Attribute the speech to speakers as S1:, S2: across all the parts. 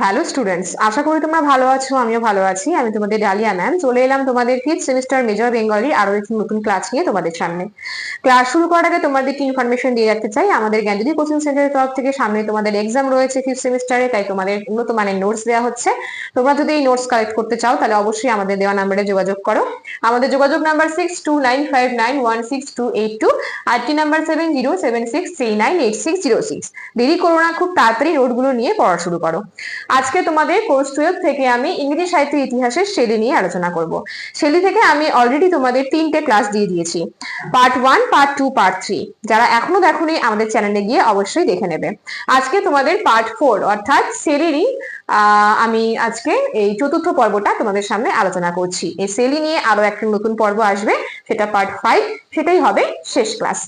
S1: Hello students আশা করি তোমরা ভালো আছো, আমিও ভালো আছি। আমি তোমাদের ডালিয়া ম্যাম চলে এলাম তোমাদের ফিফথ সেমিস্টার মেজর বেঙ্গলি আরও একটি নতুন ক্লাস নিয়ে তোমাদের সামনে। ক্লাস শুরু করার আগে তোমাদেরকে ইনফরমেশন দিয়ে রাখতে চাই। আমাদের জ্ঞানজ্যোতি কোচিং সেন্টারের তরফ থেকে সামনে তোমাদের এক্সাম রয়েছে ফিফথ সেমিস্টারে তাই তোমাদের উন্নত মানের নোটস দেওয়া হচ্ছে। তোমরা যদি এই নোটস কালেক্ট করতে চাও, তাহলে অবশ্যই আমাদের দেওয়া নাম্বারে যোগাযোগ করো। আমাদের যোগাযোগ number six two nine five nine one six two eight two RT number seven zero seven six three nine eight six zero six দেরি করো না, খুব তাড়াতাড়ি নোটগুলো নিয়ে পড়া শুরু করো। আজকে তোমাদের কোর্স টুয়েলভ থেকে আমি ইংরেজি সাহিত্য ইতিহাসের শেলি নিয়ে আলোচনা করব। শেলি থেকে আমি অলরেডি তোমাদের তিনটে ক্লাস দিয়ে দিয়েছি। Part one part two part three যারা এখনও দেখোনি, আমাদের চ্যানেলে গিয়ে অবশ্যই দেখে নেবে। আজকে তোমাদের পার্ট ফোর অর্থাৎ সেলিরই আমি আজকে এই চতুর্থ পর্বটা তোমাদের সামনে আলোচনা করছি। এই সেলি নিয়ে আরও একটা নতুন পর্ব আসবে, সেটা পার্ট ফাইভ সেটাই হবে শেষ ক্লাস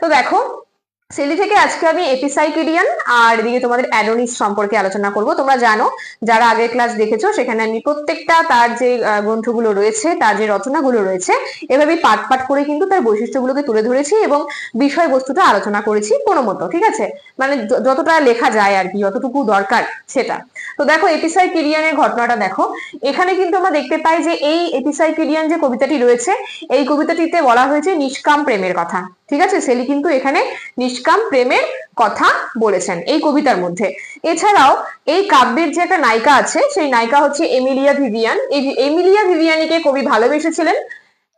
S1: তো দেখো সেলি থেকে আজকে আমি এপিসাইকেডিয়ান আর এদিকে তোমাদের অ্যাডোনিস সম্পর্কে আলোচনা করব। তোমরা জানো, যারা আগের ক্লাস দেখেছ, সেখানে আমি প্রত্যেকটা তার যে গ্রন্থগুলো রয়েছে, তার যে রচনাগুলো রয়েছে এভাবে পাট পাট করে কিন্তু তার বৈশিষ্ট্যগুলোকে তুলে ধরেছি এবং বিষয়বস্তুটা আলোচনা করেছি কোনো মতো, ঠিক আছে? মানে যতটা লেখা যায় আর কি, যতটুকু দরকার সেটা। তো দেখো, এপিসাইকেডিয়ানের ঘটনাটা দেখো। এখানে কিন্তু আমরা দেখতে পাই যে, এই এপিসাইকেডিয়ান যে কবিতাটি রয়েছে, এই কবিতাটিতে বলা হয়েছে নিষ্কাম প্রেমের কথা। ঠিক আছে? সেলি কিন্তু এখানে নিষ্কাম প্রেমের কথা বলেছেন এই কবিতার মধ্যে। এছাড়াও এই কাব্যের যে একটা নায়িকা আছে, সেই নায়িকা হচ্ছে এমিলিয়া ভিভিয়ান। এই এমিলিয়া ভিভিয়ানিকে কবি ভালোবেসেছিলেন।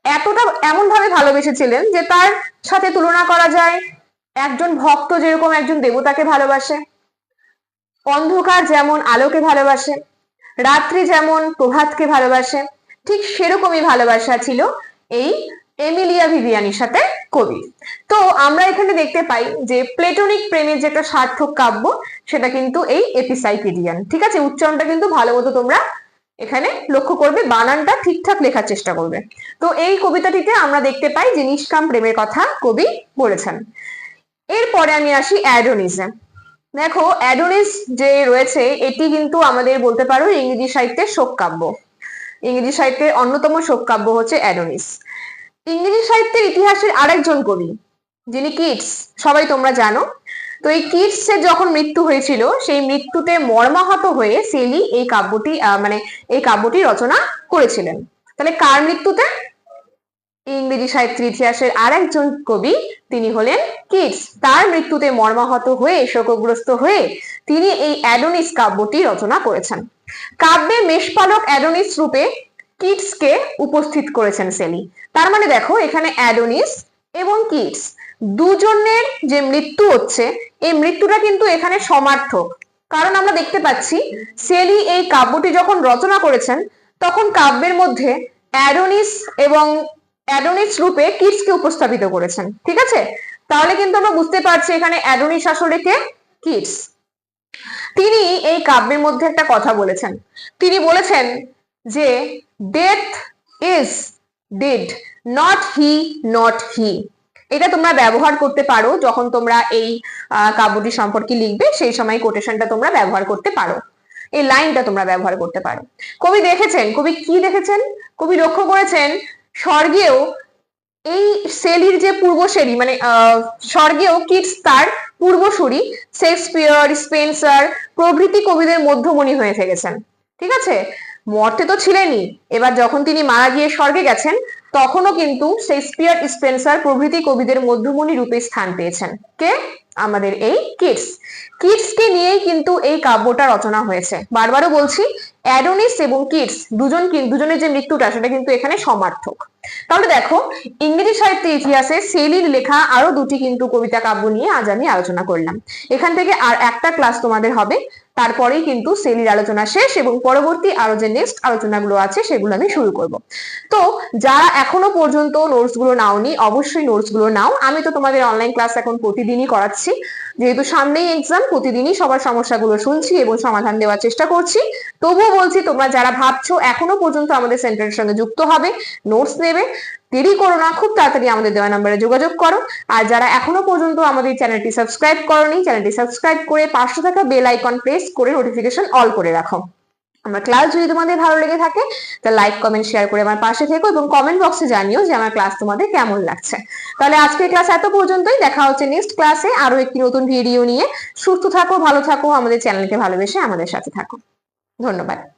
S1: এতটা এমন ভাবে ভালোবেসেছিলেন যে তার সাথে তুলনা করা যায়, একজন ভক্ত যেরকম একজন দেবতাকে ভালোবাসে, অন্ধকার যেমন আলোকে ভালোবাসে, রাত্রি যেমন প্রভাতকে ভালোবাসে, ঠিক সেরকমই ভালোবাসা ছিল এই এমিলিয়া ভিভিয়ানির সাথে কবি। তো আমরা এখানে দেখতে পাই যে প্লেটনিক প্রেমের যে একটা সার্থক কাব্য, সেটা কিন্তু এই এপিসাইপিডিয়ান। ঠিক আছে? উচ্চারণটা কিন্তু ভালো মতো তোমরা এখানে লক্ষ্য করবে, বানানটা ঠিকঠাক লেখার চেষ্টা করবে। তো এই কবিতাটিতে আমরা দেখতে পাই যে নিষ্কাম প্রেমের কথা কবি বলেছেন। এরপরে আমি আসি অ্যাডোনিসে দেখো অ্যাডোনিস যে রয়েছে, এটি কিন্তু আমাদের বলতে পারো ইংরেজি সাহিত্যের শোক কাব্য ইংরেজি সাহিত্যের অন্যতম শোক কাব্য হচ্ছে অ্যাডোনিস ইংরেজি সাহিত্যের ইতিহাসের আরেকজন কবি, যিনি কিটস সবাই তোমরা জানো। তো এই কিটসের যখন মৃত্যু হয়েছিল, সেই মৃত্যুতে মর্মাহত হয়ে সেলি এই কাব্যটি মানে এই কাব্যটি রচনা করেছিলেন। তাহলে কার মৃত্যুতে? ইংরেজি সাহিত্যের ইতিহাসের আর একজন কবি, তিনি হলেন কিটস তার মৃত্যুতে মর্মাহত হয়ে, শোকগ্রস্ত হয়ে তিনি এই অ্যাডোনিস কাব্যটি রচনা করেছেন। কাব্যে মেষপালক অ্যাডোনিস রূপে কিটসকে উপস্থিত করেছেন সেলি। তার মানে দেখো, এখানে অ্যাডোনিস এবং কিডস দুজনের যে মৃত্যু হচ্ছে, এই মৃত্যুটা কিন্তু এখানে সমার্থক। কারণ আমরা দেখতে পাচ্ছি, সেলি এই কাব্যটি যখন রচনা করেছেন, তখন কাব্যের মধ্যে অ্যাডোনিস এবং অ্যাডোনিস রূপে কিটসকে উপস্থাপিত করেছেন। ঠিক আছে? তাহলে কিন্তু আমরা বুঝতে পারছি এখানে অ্যাডোনিস আসলে কে? কিটস তিনি এই কাব্যের মধ্যে একটা কথা বলেছেন। তিনি বলেছেন যে death is did not he not he এটা তোমরা ব্যবহার করতে পারো যখন তোমরা এই কাব্যটি সম্পর্কে লিখবে, সেই সময় কোটেশনটা তোমরা ব্যবহার করতে পারো। এই লাইনটা তোমরা ব্যবহার করতে পারো। কবি দেখেছেন, কবি কি দেখেছেন? কবি লক্ষ্য করেছেন, স্বর্গেও এই সেলির যে পূর্বশেরি মানে স্বর্গেও কিটস তার পূর্বসূরি, শেক্সপিয়ার, স্পেন্সার প্রভৃতি কবিদের মধ্যমণি হয়ে থেকেছেন ঠিক আছে? মর্তে তো ছিলেনই। এবার যখন তিনি মারা গিয়ে স্বর্গে গেছেন, তখনও কিন্তু শেক্সপিয়ার স্পেন্সার প্রভৃতি কবিদের মধ্যমণি রূপে স্থান পেয়েছেন। কে? আমাদের এই কিডস। কিডসকে নিয়েই কিন্তু এই কাব্যটা রচনা হয়েছে। বারবারও বলছি, অ্যাডোনিস এবং কিডস, দুজন দুজনের যে মৃত্যুটা, সেটা কিন্তু এখানে সমার্থক। তাহলে দেখো, ইংরেজি সাহিত্যের ইতিহাসে সেলির লেখা আরও দুটি কিন্তু কবিতা কাব্য নিয়ে আজ আমি আলোচনা করলাম। এখান থেকে আর একটা ক্লাস তোমাদের হবে, তারপরেই কিন্তু সেলির আলোচনা শেষ এবং পরবর্তী আরও যে নেক্সট আলোচনাগুলো আছে সেগুলো আমি শুরু করব। তো যারা এখনও পর্যন্ত নোটসগুলো নাওনি, অবশ্যই নোটসগুলো নাও। আমি তো তোমাদের অনলাইন ক্লাস এখন প্রতিদিনই করাচ্ছি। যেহেতু সামনেই এক্সাম প্রতিদিনই সবার সমস্যাগুলো শুনছি এবং সমাধান দেওয়ার চেষ্টা করছি। তবুও বলছি, তোমরা যারা ভাবছ এখনও পর্যন্ত আমাদের সেন্টারের সঙ্গে যুক্ত হবে নোটস নেবে, দেরি করো না, খুব তাড়াতাড়ি আমাদের দেওয়া নাম্বারে যোগাযোগ করো। আর যারা এখনও পর্যন্ত আমাদের চ্যানেলটি সাবস্ক্রাইব করনি চ্যানেলটি সাবস্ক্রাইব করে পাশে থাকা বেল আইকন প্রেস করে নোটিফিকেশন অল করে রাখো। আমার ক্লাস যদি তোমাদের ভালো লেগে থাকে, তা লাইক কমেন্ট শেয়ার করে আমার পাশে থেকো এবং কমেন্ট বক্সে জানিও যে আমার ক্লাস তোমাদের কেমন লাগছে। তাহলে আজকের ক্লাস এত পর্যন্তই, দেখা হচ্ছে নেক্সট ক্লাসে আরও একটি নতুন ভিডিও নিয়ে। সুস্থ থাকো, ভালো থাকো, আমাদের চ্যানেলকে ভালোবেসে আমাদের সাথে থাকো। ধন্যবাদ।